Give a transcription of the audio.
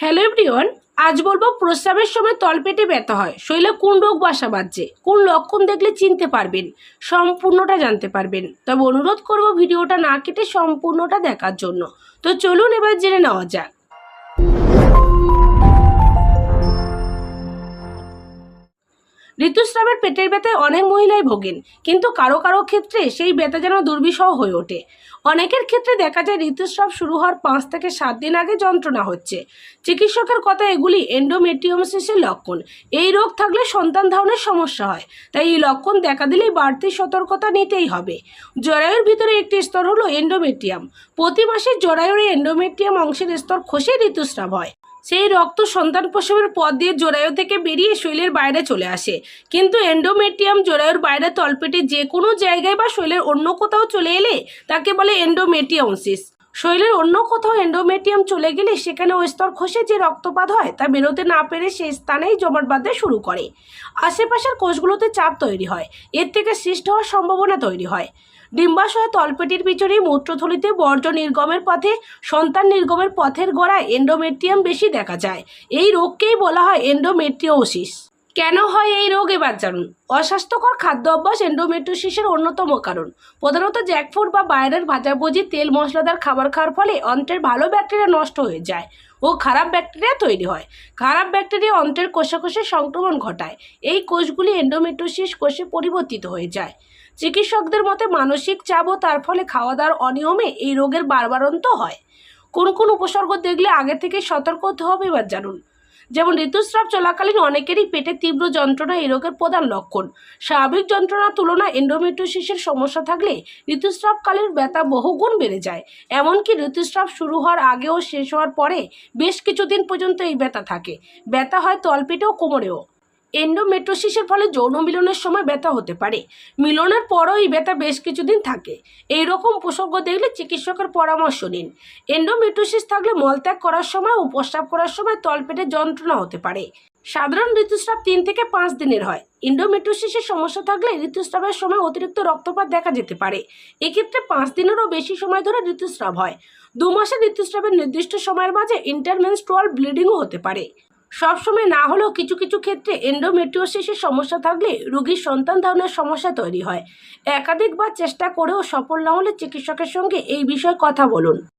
Hello everyone, আজ বলব প্রস্রাবের সময় তলপেটে ব্যথা হয়। শরীরে কোন রোগ বাসা বাঁধছে, কোন লক্ষণ দেখলে চিনতে পারবেন, সম্পূর্ণটা জানতে পারবেন। তবে অনুরোধ করব ভিডিওটা না কেটে সম্পূর্ণটা দেখার জন্য। তো চলুন এবার জেনে নেওয়া যাক। ঋতুস্রাবের পেটের ব্যথায় অনেক মহিলাই ভোগেন, কিন্তু কারও কারও ক্ষেত্রে সেই ব্যথা যেন দুর্বিষহ হয়ে ওঠে। অনেকের ক্ষেত্রে দেখা যায় ঋতুস্রাব শুরু হওয়ার পাঁচ থেকে সাত দিন আগে যন্ত্রণা হচ্ছে। চিকিৎসকের কথা এগুলি এন্ডোমেট্রিওমসিসের লক্ষণ। এই রোগ থাকলে সন্তান ধারণের সমস্যা হয়, তাই এই লক্ষণ দেখা দিলেই বাড়তি সতর্কতা নিতেই হবে। জরায়ুর ভিতরে একটি স্তর হলো এন্ডোমেট্রিয়াম প্রতি মাসে জরায়ুর এই এন্ডোমেট্রিয়াম অংশের স্তর খসে ঋতুস্রাব হয়। সেই রক্ত সন্তান প্রসবের পথ দিয়ে জোরায়ু থেকে বেরিয়ে শৈলের বাইরে চলে আসে। কিন্তু এন্ডোমেট্রিয়াম জোরায়ুর বাইরে তলপেটে যে কোনো জায়গায় বা শৈলের অন্য কোথাও চলে এলে তাকে বলে এন্ডোমেট্রিয়ামসিস শরীরের অন্য কোথাও এন্ডোমেটিয়াম চলে গেলে সেখানে ওই স্তর খসে যে রক্তপাত হয় তা বেরোতে না পেরে সেই স্থানেই জমাট বাঁধতে শুরু করে। আশেপাশের কোষগুলোতে চাপ তৈরি হয়। এর থেকে সৃষ্ট হওয়ার সম্ভাবনা তৈরি হয়। ডিম্বাশয় তলপেটির পিছনে মূত্রথলিতে বর্জ্য নির্গমের পথে, সন্তান নির্গমের পথের গোড়ায় এন্ডোমেট্রিয়াম বেশি দেখা যায়। এই রোগকেই বলা হয় এন্ডোমেট্রিওসিস কেন হয় এই রোগ? এবার জানুন। অস্বাস্থ্যকর খাদ্য অভ্যাস এন্ডোমেট্রোসিসের অন্যতম কারণ। প্রধানত জ্যাকফুড বা বাইরের ভাজাভুজি, তেল মশলাদার খাবার খাওয়ার ফলে অন্ত্রের ভালো ব্যাকটেরিয়া নষ্ট হয়ে যায় ও খারাপ ব্যাকটেরিয়া তৈরি হয়। খারাপ ব্যাকটেরিয়া অন্ত্রের কোষে কোষে সংক্রমণ ঘটায়। এই কোষগুলি এন্ডোমেট্রোসিস কোষে পরিবর্তিত হয়ে যায়। চিকিৎসকদের মতে মানসিক চাপ ও তার ফলে খাওয়া দাওয়ার অনিয়মে এই রোগের বারবারন্ত হয়। কোন কোন উপসর্গ দেখলে আগে থেকে সতর্ক হতে হবে, এবার জানুন। যেমন ঋতুস্রাব চলাকালীন অনেকেরই পেটে তীব্র যন্ত্রণা এই রোগের প্রধান লক্ষণ। স্বাভাবিক যন্ত্রণার তুলনায় এন্ডোমেট্রোসিসের সমস্যা থাকলে ঋতুস্রাবকালীন ব্যথা বহুগুণ বেড়ে যায়। এমনকি ঋতুস্রাব শুরু হওয়ার আগে ও শেষ হওয়ার পরে বেশ কিছুদিন পর্যন্ত এই ব্যথা থাকে। ব্যথা হয় তলপেটে ও কোমরেও। এন্ডোমেট্রোসিসের ফলে যৌন মিলনের সময় ব্যথা হতে পারে। মিলনের পরও এই ব্যথা বেশ কিছুদিন থাকে। এই রকম উপসর্গ দেখলে চিকিৎসকের পরামর্শ নিন। এন্ডোমেট্রোসিস থাকলে মলত্যাগ করার সময় ও প্রস্রাব করার সময় তলপেটে যন্ত্রণা হতে পারে। সাধারণ ঋতুস্রাব তিন থেকে পাঁচ দিনের হয়। এন্ডোমেট্রোসিসের সমস্যা থাকলে ঋতুস্রাবের সময় অতিরিক্ত রক্তপাত দেখা যেতে পারে। এক্ষেত্রে পাঁচ দিনেরও বেশি সময় ধরে ঋতুস্রাব হয়। দু মাসের ঋতুস্রাবের নির্দিষ্ট সময়ের মাঝে ইন্টারমেনস্ট্রুয়াল ব্লিডিংও হতে পারে। সবসময় না হলেও কিছু কিছু ক্ষেত্রে এন্ডোমেট্রিওসিসের সমস্যা থাকলে রোগীর সন্তান ধারণের সমস্যা তৈরি হয়। একাধিকবার চেষ্টা করেও সফল না হলে চিকিৎসকের সঙ্গে এই বিষয়ে কথা বলুন।